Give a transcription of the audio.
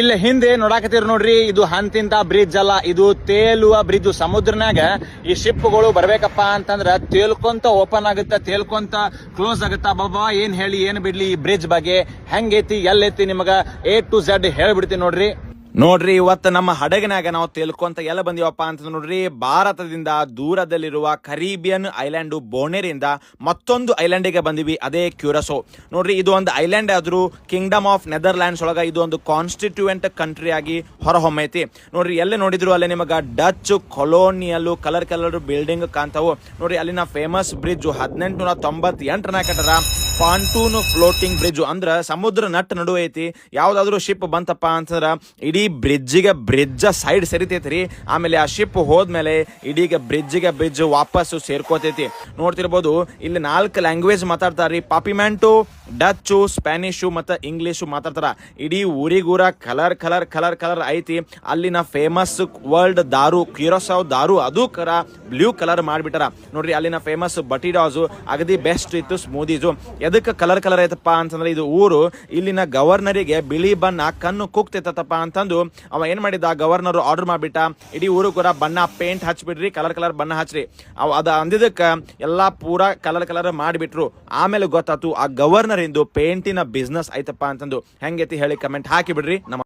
ಇಲ್ಲಿ ಹಿಂದೆ ನೋಡಾಕತ್ತೀರಿ ನೋಡ್ರಿ, ಇದು ಹಂತಿಂತ ಬ್ರಿಡ್ಜ್ ಅಲ್ಲ, ಇದು ತೇಲುವ ಬ್ರಿಡ್ಜ್ ಸಮುದ್ರನಾಗ ಈ ಶಿಪ್ಗಳು ಬರ್ಬೇಕಪ್ಪ ಅಂತಂದ್ರ ತೇಲ್ಕೊಂತ ಓಪನ್ ಆಗುತ್ತ, ತೇಲ್ಕೊಂತ ಕ್ಲೋಸ್ ಆಗುತ್ತ? ಬಾಬಾ, ಏನ್ ಹೇಳಿ, ಏನ್ ಬಿಡ್ಲಿ ಈ ಬ್ರಿಡ್ಜ್ ಬಗ್ಗೆ? ಹೆಂಗೈತಿ, ಎಲ್ಲೈತಿ ನಿಮಗ ಎ ಟು ಝೆಡ್ ಹೇಳ್ಬಿಡ್ತೀನಿ ನೋಡ್ರಿ. ನೋಡ್ರಿ, ಇವತ್ತು ನಮ್ಮ ಹಡಗಿನಾಗ ನಾವು ತೇಲ್ಕೊಂತ ಎಲ್ಲ ಬಂದಿವಪ್ಪ ಅಂತ ನೋಡ್ರಿ, ಭಾರತದಿಂದ ದೂರದಲ್ಲಿರುವ ಕರೀಬಿಯನ್ ಐಲ್ಯಾಂಡ್ ಬೋಣೇರಿಂದ ಮತ್ತೊಂದು ಐಲ್ಯಾಂಡಿಗೆ ಬಂದಿವಿ, ಅದೇ ಕ್ಯೂರಸೋ. ನೋಡ್ರಿ, ಇದು ಒಂದು ಐಲ್ಯಾಂಡ್ ಆದರೂ ಕಿಂಗ್ಡಮ್ ಆಫ್ ನೆದರ್ಲ್ಯಾಂಡ್ಸ್ ಒಳಗ ಇದು ಒಂದು ಕಾನ್ಸ್ಟಿಟ್ಯೂಯೆಂಟ್ ಕಂಟ್ರಿ ಆಗಿ ಹೊರಹೊಮ್ಮೈತಿ. ನೋಡ್ರಿ, ಎಲ್ಲಿ ನೋಡಿದ್ರು ಅಲ್ಲಿ ನಿಮಗೆ Dutch colonial colour colour building ಕಾಣ್ತಾವು. ನೋಡ್ರಿ, ಅಲ್ಲಿನ ಫೇಮಸ್ ಬ್ರಿಡ್ಜ್ ಹದಿನೆಂಟು ನೂರ ತೊಂಬತ್ತೆಂಟರನ ಕಟ್ಟರ ಪಾಂಟೂನ್ ಫ್ಲೋಟಿಂಗ್ ಬ್ರಿಡ್ಜ್. ಅಂದ್ರ ಸಮುದ್ರ ನಟ್ ನಡುವೆ ಐತಿ. ಯಾವ್ದಾದ್ರು ಶಿಪ್ ಬಂತಪ್ಪ ಅಂತಂದ್ರ ಇಡೀ ಬ್ರಿಡ್ಜಿಗೆ ಬ್ರಿಡ್ಜ್ ಸೈಡ್ ಸರಿತೈತ್ರಿ. ಆಮೇಲೆ ಆ ಶಿಪ್ ಹೋದ್ಮೇಲೆ ಇಡೀಗ ಬ್ರಿಡ್ಜಿಗೆ ಬ್ರಿಡ್ಜ್ ವಾಪಸ್ ಸೇರ್ಕೋತೈತಿ. ನೋಡ್ತಿರ್ಬೋದು, ಇಲ್ಲಿ ನಾಲ್ಕು ಲ್ಯಾಂಗ್ವೇಜ್ ಮಾತಾಡ್ತಾರ್ರಿ. ಪಾಪಿಮ್ಯಾಂಟು, ಡಚ್ಚು ಸ್ಪ್ಯಾನಿಷು ಮತ್ತು ಇಂಗ್ಲೀಷು ಮಾತಾಡ್ತಾರ. ಇಡೀ ಊರಿಗೂರ ಕಲರ್ ಕಲರ್ ಕಲರ್ ಕಲರ್ ಐತಿ. ಅಲ್ಲಿನ ಫೇಮಸ್ ವರ್ಲ್ಡ್ ದಾರು ಕ್ಯೂರೋಸಾವ್ ದಾರು ಅದು ಕರ ಬ್ಲೂ ಕಲರ್ ಮಾಡಿಬಿಟ್ಟಾರ. ನೋಡ್ರಿ, ಅಲ್ಲಿನ ಫೇಮಸ್ ಬಟಿಡಾಸು ಅಗದಿ ಬೆಸ್ಟ್ ಇತ್ತು ಸ್ಮೂದೀಸು ಎದಕ್ಕೆ ಕಲರ್ ಕಲರ್ ಐತಪ್ಪ ಅಂತಂದ್ರೆ ಇದು ಊರು, ಇಲ್ಲಿನ ಗವರ್ನರಿಗೆ ಬಿಳಿ ಬಣ್ಣ, ಕಣ್ಣು ಕುಕ್ತಿತ್ತಪ್ಪ ಅಂತಂದು ಅವ ಏನ್ ಮಾಡಿದ ಗವರ್ನರ್ ಆರ್ಡರ್ ಮಾಡ್ಬಿಟ್ಟ. ಇಡೀ ಊರು ಕೂಡ ಬಣ್ಣ ಪೇಂಟ್ ಹಚ್ಬಿಡ್ರಿ, ಕಲರ್ ಕಲರ್ ಬಣ್ಣ ಹಚ್ರಿ. ಅವ ಅದ ಅಂದಿದ್ದಕ್ಕೆ ಎಲ್ಲಾ ಪೂರ ಕಲರ್ ಕಲರ್ ಮಾಡಿಬಿಟ್ರು. ಆಮೇಲೆ ಗೊತ್ತಾತು ಆ ಗವರ್ನರ್ ಇಂದು ಪೇಂಟಿನ ಬಿಸ್ನೆಸ್ ಐತಪ್ಪ ಅಂತಂದು. ಹೆಂಗೈತಿ ಹೇಳಿ ಕಮೆಂಟ್ ಹಾಕಿ ಬಿಡ್ರಿ ನಮ್ಮ